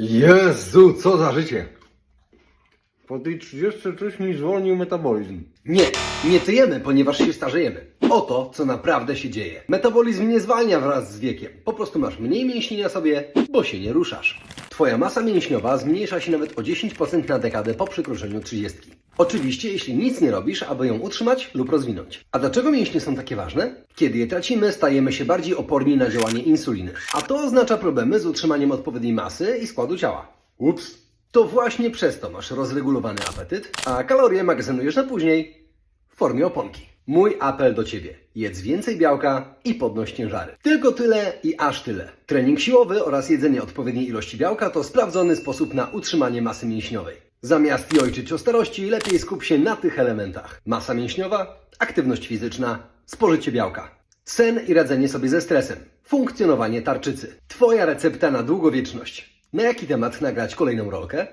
Jezu, co za życie! Po tej 30 coś zwolnił metabolizm. Nie, nie tyjemy, ponieważ się starzejemy. Oto, co naprawdę się dzieje. Metabolizm nie zwalnia wraz z wiekiem. Po prostu masz mniej mięśni na sobie, bo się nie ruszasz. Twoja masa mięśniowa zmniejsza się nawet o 10% na dekadę po przekroczeniu 30. Oczywiście, jeśli nic nie robisz, aby ją utrzymać lub rozwinąć. A dlaczego mięśnie są takie ważne? Kiedy je tracimy, stajemy się bardziej oporni na działanie insuliny. A to oznacza problemy z utrzymaniem odpowiedniej masy i składu ciała. Ups. To właśnie przez to masz rozregulowany apetyt, a kalorie magazynujesz na później w formie oponki. Mój apel do Ciebie. Jedz więcej białka i podnoś ciężary. Tylko tyle i aż tyle. Trening siłowy oraz jedzenie odpowiedniej ilości białka to sprawdzony sposób na utrzymanie masy mięśniowej. Zamiast jojczyć o starości, lepiej skup się na tych elementach. Masa mięśniowa, aktywność fizyczna, spożycie białka. Sen i radzenie sobie ze stresem. Funkcjonowanie tarczycy. Twoja recepta na długowieczność. Na jaki temat nagrać kolejną rolkę?